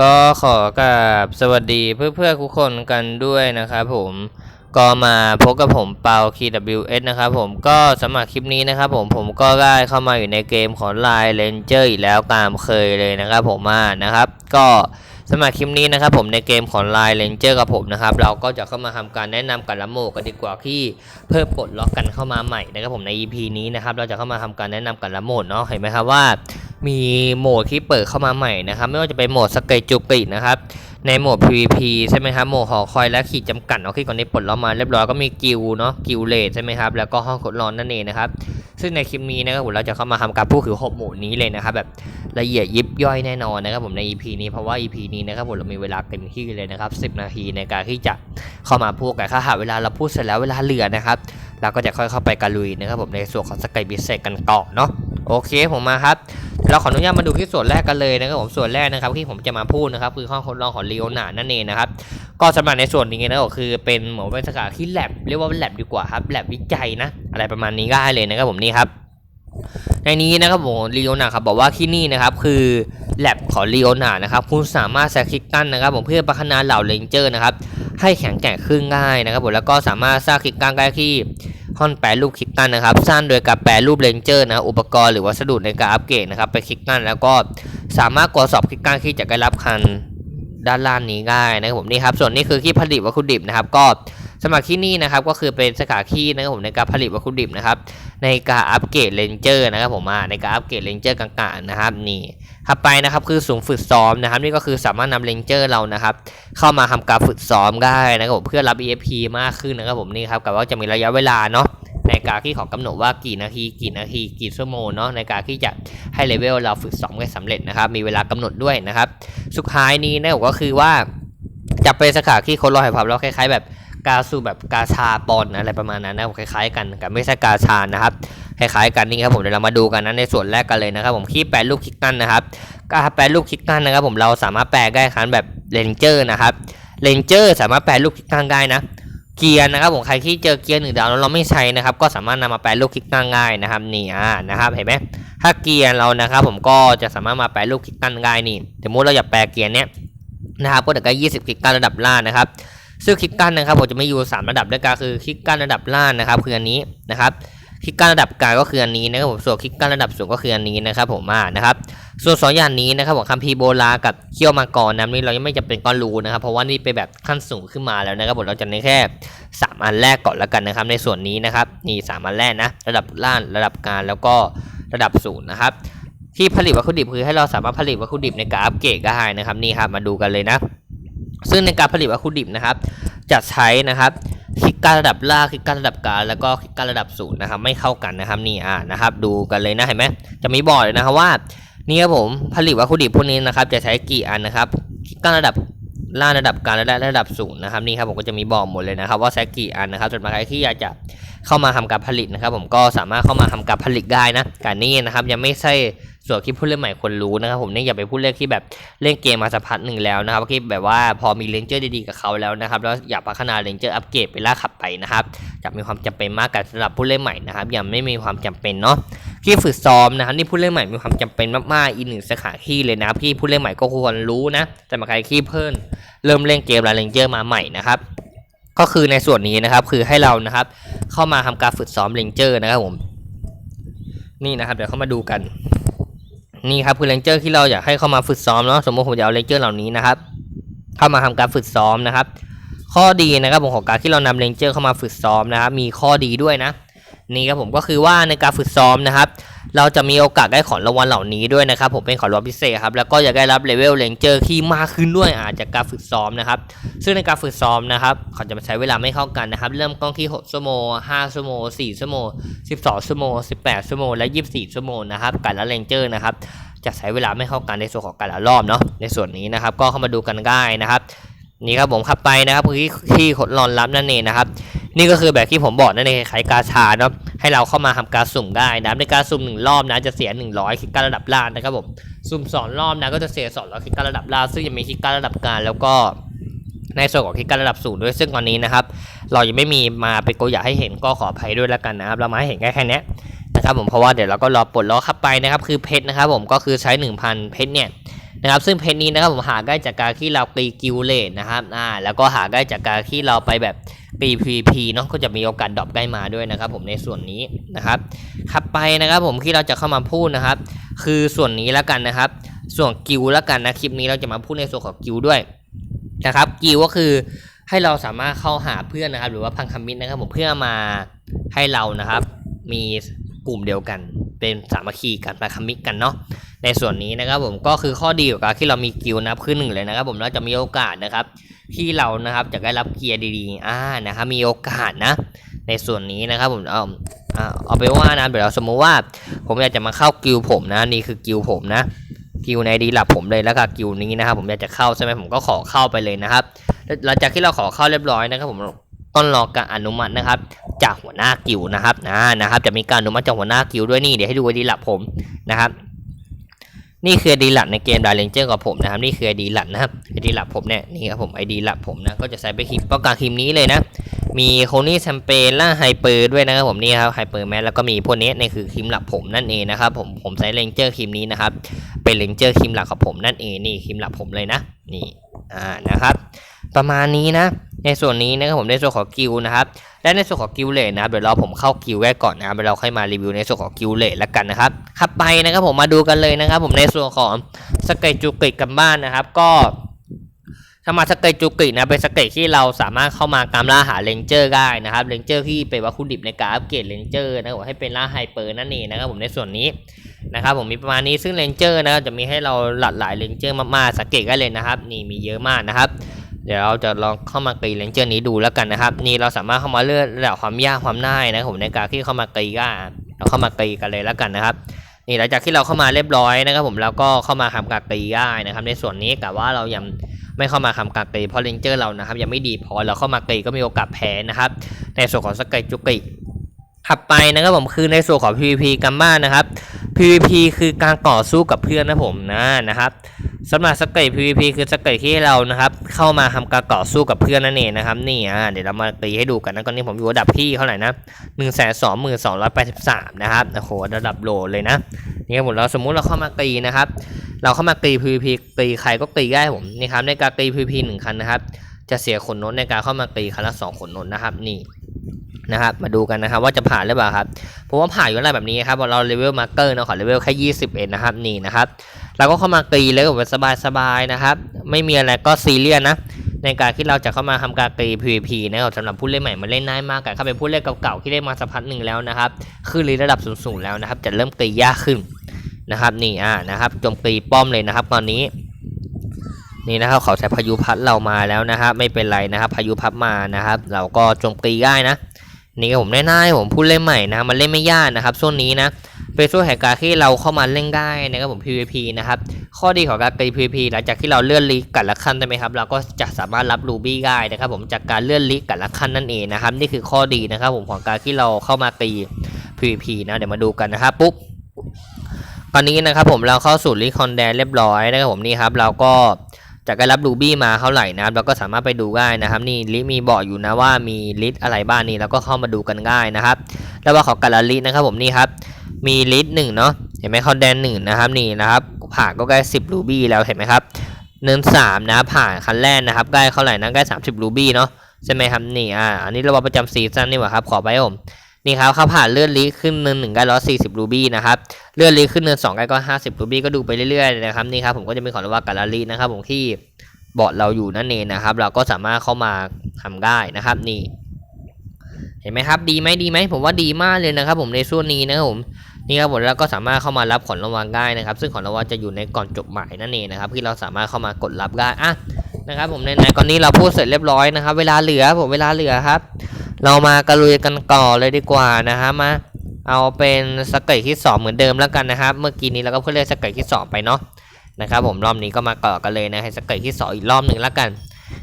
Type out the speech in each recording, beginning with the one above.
ก็ขอกราบสวัสดีเพื่อนๆทุกคนกันด้วยนะครับผมก็มาพบกับผมเปา KWS นะครับผมก็สำหรับคลิปนี้นะครับผมผมก็ได้เข้ามาอยู่ในเกมของ Line Ranger อีกแล้วตามเคยเลยนะครับผมมานะครับ ก็สำหรับคลิปนี้นะครับผมในเกมของ Line Ranger กับผมนะครับ เราก็จะเข้ามาทำการแนะนำกันละโมกันดีกว่าที่เพิ่มปลดล็อกกันเข้ามาใหม่นะครับผมใน EP นี้นะครับเราจะเข้ามาทำการแนะนำกันละโมดเนาะเห็นไหมครับว่า มีโหมดที่เปิดเข้ามาใหม่นะครับ ไม่ว่าจะเป็นโหมดสเกจจุกินะครับ ในโหมด PVP ใช่ไหมครับโหมดหอคอยและขีดจำกัดเนาะที่ก่อนนี้ปลดล็อกมาเรียบร้อยก็มีกิลเนาะกิลเลทใช่ไหมครับแล้วก็ห้องทดลองนั่นเองนะครับ ซึ่งในคลิปนี้นะครับผมเราจะเข้ามาทำการพูดถึงหกโหมดนี้เลยนะครับแบบละเอียดยิบย่อยแน่นอนนะครับผมใน EP นี้เพราะว่า EP นี้นะครับผมเรามีเวลาเต็มที่เลยนะครับ 10 นาทีในการที่จะเข้ามาพูดกันถ้าหากเวลาเราพูดเสร็จแล้วเวลาเหลือนะครับเราก็จะค่อยเข้าไปกระลุยนะครับผมในส่วนของสเกายบิเซกันก่อเนาะ โอเคผมมาครับ เราขออนุญาตมาดูที่ส่วนแรกกันเลยนะครับผมส่วนแรกนะครับที่ผมจะมาพูดนะครับคือห้องทดลองของลีโอนานั่นเองนะครับก็สำหรับในส่วนนี้นะก็คือเป็นเหมือนเป็นสถานที่แลบเรียกว่าเป็นแลบดีกว่าครับแลบวิจัยนะอะไรประมาณนี้ก็ได้เลยนะครับผมนี่ครับในนี้นะครับผมลีโอนาครับบอกว่าที่นี่นะครับคือแลบของลีโอนานะครับคุณสามารถแซคคิกตันนะครับผมเพื่อพัฒนาเหล่าเลนเจอร์นะครับให้แข็งแกร่งขึ้นง่ายนะครับผมแล้วก็สามารถสร้างคิกตันได้ที่ ห้องแปรรูปคิกตันนะครับสร้างโดยการแปรรูปเลนเจอร์นะอุปกรณ์หรือวัสดุในการอัปเกรดนะครับไปคิกตันแล้วก็สามารถตรวจสอบคิกตันที่จะได้รับคันด้านล่างนี้ได้นะครับผมนี่ครับส่วนนี้คือที่ผลิตวัตถุดิบนะครับก็ สมัครที่นี่นะครับก็คือเป็นสาขาที่นะครับผมในการผลิตวัตถุดิบนะครับในการอัปเกรดเลนเจอร์นะครับผมมาในการอัปเกรดเลนเจอร์กลางๆนะครับนี่ถัดไปนะครับคือสูงฝึกซ้อมนะครับนี่ก็คือสามารถนำเลนเจอร์เรานะครับเข้ามาทำการฝึกซ้อมได้นะครับผมเพื่อรับ EFP มากขึ้นนะครับผมนี่ครับกับว่าจะมีระยะเวลาเนาะในการที่ขอกำหนดว่ากี่นาทีกี่นาทีกี่ชั่วโมงเนาะในการที่จะให้เลเวลเราฝึกซ้อมได้สำเร็จนะครับ มีเวลากำหนดด้วยนะครับ สุดท้ายนี้นะครับก็คือว่าจะเป็นสาขาที่คนรอให้ความเราคล้ายๆแบบ กาสูแบบกาชาปอนอะไรประมาณนั้นนะคล้ายๆกันกับไม่ใช่กาชานะครับคล้ายๆกันนี่ครับผมเดี๋ยวเรามาดูกันนะในส่วนแรกกันเลยนะครับ ผมคีแปลรูปคิกตันนะครับการแปลรูปคิกตันนะครับ ผมเราสามารถแปลได้ครั้นแบบเลนเจอร์นะครับเลนเจอร์สามารถแปลรูปคิกตันได้นะเกียร์นะครับผมใครที่เจอเกียร์หนึ่งดาวแล้วเราไม่ใช้นะครับ ก็สามารถนำมาแปลรูปคลิกตั้งง่ายนะครับนี่อ่านะครับเห็นไหมถ้าเกียร์เรานะครับ ผมก็จะสามารถมาแปลรูปคลิกตั้งง่ายนี่สมมติเราอยากแปลเกียร์เนี้ยนะครับก็จะได้20คลิกตั้งระดับล่างนะครับ ซึ่งคลิกตั้งนะครับผมจะไม่อยู่สามระดับด้วยกันคือคลิกตั้งระดับล่างนะครับคืออันนี้นะครับคลิกกั้นระดับกลางก็คืออันนี้นะครับผมส่วนคลิกกั้นระดับสูงก็คืออันนี้นะครับผมมานะครับส่วนสองอย่างนี้นะครับผมคัมภีร์โบราณกับเขี้ยวมังกรนะนี่เรายังไม่จำเป็นก็รู้นะครับเพราะว่านี่เป็นแบบขั้นสูงขึ้นมาแล้วนะครับผมเราจะในแค่ 3 อันแรกก่อนล้วกันนะครับ ในส่วนนี้นะครับนี่สามอันแรกนะระดับล่างระดับกลางแล้วก็ระดับศูนย์นะครับที่ผลิตวัตถุดิบคือให้เราสามารถผลิตวัตถุดิบในการอัปเกรดได้นะครับนี่ครับมาดูกันเลยนะ ซึ่งในการผลิตวัตถุดิบนะครับ จะใช้นะครับคลิกการระดับล่างคลิกการระดับกลางแล้วก็คลิกการระดับศูนย์นะครับ ไม่เข้ากันนะครับนี่อ่านะครับ ดูกันเลยนะเห็นไหมจะมีบอกเลยนะครับว่านี่ครับผมผลิตวัตถุดิบพวกนี้นะครับ จะใช้กี่อันนะครับคลิกการระดับล่างระดับกลางและระดับศูนย์นะครับนี่ครับผมก็จะมีบอกหมดเลยนะครับ ว่าใช้กี่อันนะครับส่วนใครที่อยากจะเข้ามาทำการผลิตนะครับ ผมก็สามารถเข้ามาทำการผลิตได้นะการนี้นะครับยังไม่ใช่ ส่วนที่ผู้เล่นใหม่ควรรู้นะครับผมเนี่ยอย่าไปพูดเล่นที่แบบเล่นเกมมาสักพักหนึ่งแล้วนะครับที่แบบว่าพอมีเลนเจอร์ดีๆกับเขาแล้วนะครับแล้วอยากพัฒนาเลนเจอร์อัปเกรดไปล่าขับไปนะครับจะมีความจำเป็นมากกับสำหรับผู้เล่นใหม่นะครับยังไม่มีความจำเป็นเนาะที่ฝึกซ้อมนะครับนี่ผู้เล่นใหม่มีความจำเป็นมากๆอีกหนึ่งสถาที่เลยนะครับที่ผู้เล่นใหม่ก็ควรรู้นะแต่มาใครที่เพิ่นเริ่มเล่นเกมลาเลนเจอร์มาใหม่นะครับก็คือในส่วนนี้นะครับคือให้เรานะครับเข้ามาทำการฝึกซ้อมเลนเจอร์นะครับผมนี่นะครับเดี๋ยวเข้ามาดูกัน นี่ครับคือเลนเจอร์ที่เราอยากให้เข้ามาฝึกซ้อมเนาะสมมติผมจะเอาเลนเจอร์เหล่านี้นะครับ เข้ามาทำการฝึกซ้อมนะครับ ข้อดีนะครับผมของการที่เรานำเลนเจอร์เข้ามาฝึกซ้อมนะครับ มีข้อดีด้วยนะ นี่ครับผมก็คือว่าในการฝึกซ้อมนะครับ เราจะมีโอกาสได้ของรางวัลเหล่านี้ด้วยนะครับ ผมเป็นของรางวัลพิเศษครับแล้วก็จะได้รับเลเวลเลนเจอร์ที่มากขึ้นด้วยอาจจะการฝึกซ้อมนะครับ ซึ่งในการฝึกซ้อมนะครับเขาจะใช้เวลาไม่เข้ากันนะครับ เริ่มต้นที่6ชั่วโมง5ชั่วโมง4ชั่วโมง12ชั่วโมง18ชั่วโมงและ 24ชั่วโมงนะครับการละเลนเจอร์นะครับจะใช้เวลาไม่เข้ากันในส่วนของการละรอบเนาะในส่วนนี้นะครับ ก็เข้ามาดูกันได้นะครับ นี่ครับผมขับไปนะครับที่ที่ขดรอนรับนั่นเองนะครับ นี่ก็คือแบบที่ผมบอกนั่นเองคล้ายกาชาเนาะให้เราเข้ามาทำการสุ่มได้นะในการสุ่มหนึ่งรอบนะจะเสีย 100คิกการระดับล่างนะครับผมสุ่มสองรอบนะก็จะเสีย200คิกการระดับล่างซึ่งยังมีคิกการระดับกลางแล้วก็ในส่วนของคิกการระดับสูงด้วยซึ่งตอนนี้นะครับเรายังไม่มีมาเป็นตัวอย่างให้เห็นก็ขออภัยด้วยแล้วกันนะครับเรามาให้เห็นแค่แค่นี้นะครับผมเพราะว่าเดี๋ยวเราก็รอปลดล็อกเข้าไปนะครับคือเพชรนะครับผมก็คือใช้ 1,000 เพชรเนี่ย นะครับซึ่งเพชรนี้นะครับผมหาได้จากการที่เราตีกิลเลตนะครับอ่าแล้วก็หาได้จากการที่เราไปแบบตี PVP เนาะก็จะมีโอกาสดรอปได้มาด้วยนะครับ ผมในส่วนนี้นะครับขับไปนะครับผมที่เราจะเข้ามาพูดนะครับ คือส่วนนี้แล้วกันนะครับ ส่วนกิลแล้วกันนะคลิปนี้เราจะมาพูดในส่วนของกิลด้วยนะครับกิลก็คือให้เราสามารถเข้าหาเพื่อนนะครับ หรือว่าพังคมิตรนะครับ ผมเพื่อมาให้เรานะครับ มีกลุ่มเดียวกัน เป็นสามัคคีกันพังคมิตรกันเนาะ ในส่วนนี้นะครับผมก็คือข้อดีของการที่เรามีกิลนับคือหนึ่งเลยนะครับผมเราจะมีโอกาสนะครับที่เรานะครับจะได้รับเกียร์ดีๆอ่านะครับมีโอกาสนะ ในส่วนนี้นะครับผมเอาเอาไปว่านะเดี๋ยวเราสมมุติว่า ผมอยากจะมาเข้ากิลผมนะนี่คือกิลผมนะกิลในดีหลับผมเลยแล้วก็กิลนี้นะครับผมอยากจะเข้าใช่ไหมผมก็ขอเข้าไปเลยนะครับหลังจากที่เราขอเข้าเรียบร้อยนะครับผมต้องรอการอนุมัตินะครับ จากหัวหน้ากิลนะครับนะนะครับ จะมีการอนุมัติจากหัวหน้ากิลด้วยนี่เดี๋ยวให้ดูดีหลับผมนะครับ นี่คือดีหลัดในเกมดาร์เลนเจอร์กับผมนะครับ นี่คือดีหลัดนะครับไอดีหลัดผมเนี่ยนี่ครับผมไอดีหลัดผมนะก็จะใช้ไปคลิปป้องกันคลิปนี้เลยนะ มีโคนี่แชมเปญล่าไฮเปอร์ด้วยนะครับผมนี่ครับไฮเปอร์แมสแล้วก็มีพวกนี้นี่คือครีมหลักผมนั่นเองนะครับผมผมใช้เลนเจอร์ครีมนี้นะครับเป็นเลนเจอร์ครีมหลักของผมนั่นเองนี่ครีมหลักผมเลยนะนี่อ่านะครับ ประมาณนี้นะ ในส่วนนี้นะครับผมในส่วนของกิลนะครับและในส่วนของกิลเลตนะครับเดี๋ยวเราผมเข้ากิลแรกก่อนนะครับเดี๋ยวเราค่อยมารีวิวในส่วนของกิลเลตแล้วกันนะครับขับไปนะครับผมมาดูกันเลยนะครับ ผมในส่วนของสเกตจูกิกันบ้านนะครับ ก็ถ้ามาสเกตจูกินะเป็นสเกตที่เราสามารถเข้ามาตามล่าหาเลนเจอร์ได้นะครับเลนเจอร์ที่เป็นวัตถุดิบในการอัปเกรดเลนเจอร์นะครับให้เป็นล่าไฮเปอร์นั่นเองนะครับผมในส่วนนี้นะครับผมมีประมาณนี้ซึ่งเลนเจอร์นะครับจะมีให้เราหลากหลายเลนเจอร์มากๆสังเกตได้เลยนะครับ นี่มีเยอะมากนะครับ เดี๋ยวเราจะลองเข้ามาตีเลนเจอร์นี้ดูแล้วกันนะครับ นี่เราสามารถเข้ามาเลือกระดับความยากความง่ายนะครับผมในการที่เข้ามาตีก็เราเข้ามาตีกันเลยแล้วกันนะครับนี่หลังจากที่เราเข้ามาเรียบร้อยนะครับผมเราก็เข้ามาทำการตีได้นะครับ ในส่วนนี้แต่ว่าเรายังไม่เข้ามาทำการตีเพราะเลนเจอร์เรานะครับ ยังไม่ดีพอเราเข้ามาตีก็มีโอกาสแพ้นะครับ ในส่วนของสกายจุกิถัดไปนะครับผมคือในส่วนของ PVP กันบ้านนะครับ PVP คือการต่อสู้กับเพื่อนนะผมนะนะครับ สำหรับสเกต PVP คือสเกตที่เรานะครับเข้ามาทำการต่อสู้กับเพื่อนนั่นเองนะครับนี่อ่าเดี๋ยวเรามาตีให้ดูกันนะตอนนี้ผมอยู่ระดับที่เท่าไหร่นะหนึ่งแสนสองหมื่นสองร้อยแปดสิบสามนะครับโอ้โหระดับโลเลยนะนี่ครับผมเราสมมุติเราเข้ามาตีนะครับ เราเข้ามาตี PVP ตีใครก็ตีได้ผมนี่ครับในการตี PVP หนึ่งคันนะครับ จะเสียขนนนในการเข้ามาตีคันละสองขนนนนะครับนี่นะครับมาดูกันนะครับว่าจะผ่านหรือเปล่าครับผมว่าผ่านอยู่แล้วแบบนี้ครับเราเลเวลมาร์เกอร์นะขอเลเวลแค่ยี่สิบเอ็ดนะครับนี่นะครับ เราก็เข้ามาตีเลยแบบสบายๆนะครับ ไม่มีอะไรก็ซีเรียสนะ ในการที่เราจะเข้ามาทำการตี PVP นะครับสำหรับผู้เล่นใหม่มาเล่นง่ายมากกันถ้าเป็นผู้เล่นเก่าๆที่เล่นมาสักพักหนึ่งแล้วนะครับขึ้นลีระดับสูงๆแล้วนะครับ จะเริ่มตียากขึ้นนะครับนี่อ่านะครับจมตีป้อมเลยนะครับ ตอนนี้นี่นะครับเขาใช้พายุพัดเรามาแล้วนะครับ ไม่เป็นไรนะครับ พายุพัดมานะครับ เราก็โจมตีได้นะนี่ก็ผมแน่ๆผมพูดเล่นใหม่นะมันเล่นไม่ยากนะครับช่วงนี้นะ เป็นช่วงแห่งการที่เราเข้ามาเล่นได้นะครับผม PVP นะครับ ข้อดีของการตี PVP หลังจากที่เราเลื่อนลีกกันละขั้นใช่ไหมครับ เราก็จะสามารถรับรูบี้ได้นะครับผมจากการเลื่อนลีกกันละขั้นนั่นเองนะครับ นี่คือข้อดีนะครับผมของการที่เราเข้ามาตี PVP นะเดี๋ยวมาดูกันนะครับปุ๊บตอนนี้นะครับผมเราเข้าสู่ลีคอนแดนเรียบร้อยนะครับผมนี่ครับเราก็จากการรับรูบี้มาเท่าไหร่นะครับเราก็สามารถไปดูได้นะครับ นี่ลิมีบอกอยู่นะว่ามีลิสอะไรบ้างนี่เราก็เข้ามาดูกันง่ายนะครับแล้วว่าของกาลาลินะครับผมนี่ครับ มีลิสหนึ่งเนาะเห็นไหมคอนแดนหนึ่งนะครับนี่นะครับ ผ่านก็ใกล้สิบรูบี้แล้วเห็นไหมครับเนินสามนะผ่านคันแรกนะครับใกล้เท่าไหร่นะใกล้สามสิบรูบี้เนาะใช่ไหมครับนี่อ่าอันนี้ระบบประจำซีซั่นนี่หว่าครับขอไปผมนี่ครับเขาผ่านเลื่อนลีขึ้นเนินหนึ่งใกล้ร้อยสี่สิบรูบี้นะครับเลื่อนลีขึ้นเนินสองใกล้ก็ห้าสิบรูบี้ก็ดูไปเรื่อยๆนะครับนี่ครับผมก็จะมีของรางวัลกาลาลีนะครับผมที่บอร์ดเราอยู่นั่นเองนะครับ เราก็สามารถเข้ามาทำได้นะครับนี่เห็นไหมครับดีไหมดีไหมผมว่าดีมากเลยนะครับผมในช่วงนี้นะครับผม นี่ครับผมแล้วก็สามารถเข้ามารับของรางวัลได้นะครับ ซึ่งของรางวัลจะอยู่ในก่อนจบหมายนั่นเองนะครับที่เราสามารถเข้ามากดรับได้อะนะครับ ผมในในๆก่อนนี้เราพูดเสร็จเรียบร้อยนะครับ เวลาเหลือผมเวลาเหลือครับ เรามากระลุยกันก่อเลยดีกว่านะฮะมาเอาเป็นสเกตที่สองเหมือนเดิมแล้วกันนะครับ เมื่อกี้นี้เราก็เพิ่งเลือกสเกตที่สองไปเนาะนะครับผมรอบนี้ก็มาก่อกันเลยนะให้สเกตที่สองอีกรอบหนึ่งแล้วกัน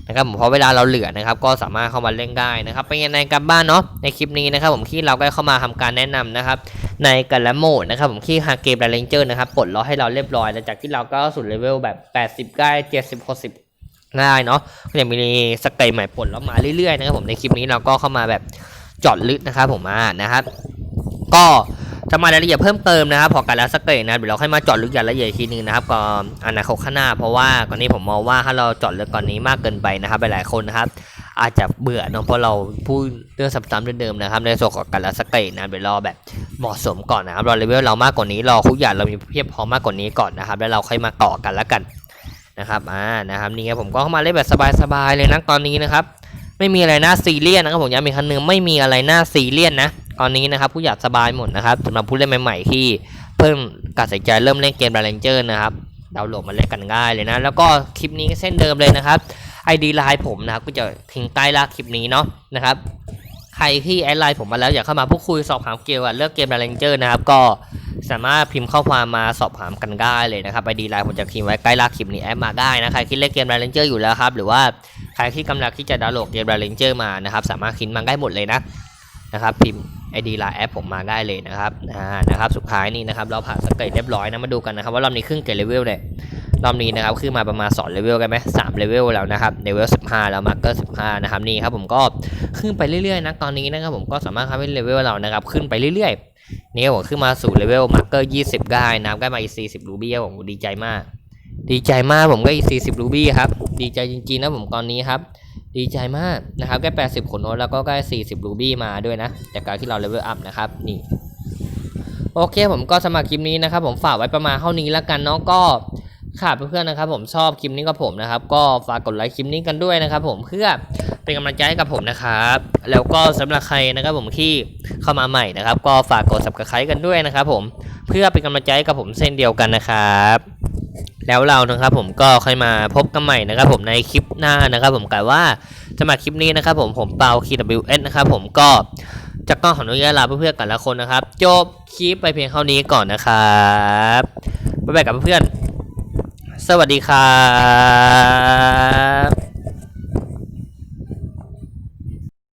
นะครับผมเพราะเวลาเราเหลือนะครับก็สามารถเข้ามาเล่นได้นะครับเป็นยังไงกันบ้านเนาะในคลิปนี้นะครับผมที่เราก็เข้ามาทำการแนะนำนะครับในแต่ละโหมดนะครับผมที่ฮาเกมและเลนเจอร์นะครับปลดล็อกให้เราเรียบร้อยหลังจากที่เราก็สู่เลเวลแบบ 80ใกล้70 60ง่ายเนาะก็จะมีสเกตใหม่ปลดล็อกมาเรื่อยๆนะครับผมในคลิปนี้เราก็เข้ามาแบบจอดลึกนะครับผมมานะครับ ก็ ถ้ามารายละเอียดเพิ่มเติมนะครับพอการแล้วสกเกตนะเดี๋ยวเราค่อยมาเจอดลึกอย่างละเอียดอีกทีนึงนะครับก่อนอนาคตข้างหน้า เพราะว่าก่อนนี้ผมมองว่าถ้าเราเจอดลึกก่อนนี้มากเกินไปนะครับหลายคนนะครับ อาจจะเบื่อเนอะเพราะเราพูดเรื่องซ้ำๆเดิมๆนะครับในส่วนของการแล้วสกเกตนะเดี๋ยวรอแบบเหมาะสมก่อนนะครับรอเลเวลเรามากกว่านี้รอทุกอย่างเรามีเพียบพร้อมมากกว่านี้ก่อนนะครับ แล้วเราค่อยมาต่อกันแล้วกันนะครับอ่านะครับนี่ไงผมก็เข้ามาเล่นแบบสบายๆเลยนะตอนนี้นะครับไม่มีอะไรน่าซีเรียสนะครับผมย้ำอีกครั้งหนึ่งไม่มีอะไรน่าซีเรียสนะ ตอนนี้นะครับผู้อยากสบายหมดนะครับสำหรับผู้เล่นใหม่ๆที่เพิ่งกัดสินใจเริ่มเล่นเกม r ร n เจอร์นะครับดาวน์โหลดมาเล่นกันง่ายเลยนะ แล้วก็คลิปนี้ก็เส้นเดิมเลยนะครับ ID ไลน์ผมนะครับก็จะทิ้งใต้ล่างคลิปนี้เนาะนะครับใครที่แอดไลน์ผมมาแล้วอยากเข้ามาพูดคุยสอบถามเกี่ยวกับเรื่องเกม r ร n เจอร์นะครับก็สามารถพิมพ์ข้อความมาสอบถามกันได้เลยนะครับ ID ไลน์ผมจะทิ้งไว้ใกล้ล่างคลิปนี้แอดมาได้นะใครที่เล่นเกม r ร n เจอร์อยู่แล้วครับหรือว่าใครที่กำลังที่จะดาวน์โหลดเกม r ร n เจอร์มานะครับสามารถคิดมาได้หมดเลยนะนะครับพิมพ์ ID ไลน์แอปผมมาได้เลยนะครับอ่านะครับสุดท้ายนี่นะครับเราผ่านสเกตเรียบร้อยนะมาดูกันนะครับว่ารอบนี้ขึ้นเกรดเลเวลเนี่ยรอบนี้นะครับขึ้นมาประมาณ2เลเวลกันไหมสามเลเวลแล้วนะครับเลเวล15 แล้วมาร์เกอร์15 นะครับนี่ครับผมก็ขึ้นไปเรื่อยๆนะตอนนี้นะครับผมก็สามารถทำให้เลเวลเรานะครับขึ้นไปเรื่อยๆนี่ผมขึ้นมาสู่เลเวลมาร์เกอร์20 ได้นะได้มาอีก40รูบี้ผมดีใจมาก ดีใจมากผมก็อีก40รูบี้ครับดีใจจริงๆนะผมตอนนี้ครับ ดีใจมากนะครับแค่80ขนโนตแล้วก็ได้40รูบี้มาด้วยนะจากการที่เราเลเวลอัพนะครับนี่โอเคผมก็สมัครคลิปนี้นะครับ ผมฝากไว้ประมาณเท่านี้แล้วกันเนาะก็ขาดเพื่อนๆนะครับ ผมชอบคลิปนี้กับผมนะครับ ก็ฝากกดไลค์คลิปนี้กันด้วยนะครับ ผมเพื่อเป็นกำลังใจให้กับผมนะครับ แล้วก็สำหรับใครนะครับ ผมที่เข้ามาใหม่นะครับ ก็ฝากกด subscribe กันด้วยนะครับ ผมเพื่อเป็นกำลังใจให้กับผมเส้นเดียวกันนะครับ แล้วเรานะครับผมก็ค่อยมาพบกันใหม่นะครับผมในคลิปหน้านะครับผมกล่ว่าสมัครคลิปนี้นะครับผมผมเปา KWS นะครับผมก็จะก็ขออนุญาตลาเพื่อนๆกันละคนนะครับ จบคลิปไปเพียงเท่านี้ก่อนนะครับบ๊ายบายกับเพื่อนๆสวัสดีครับ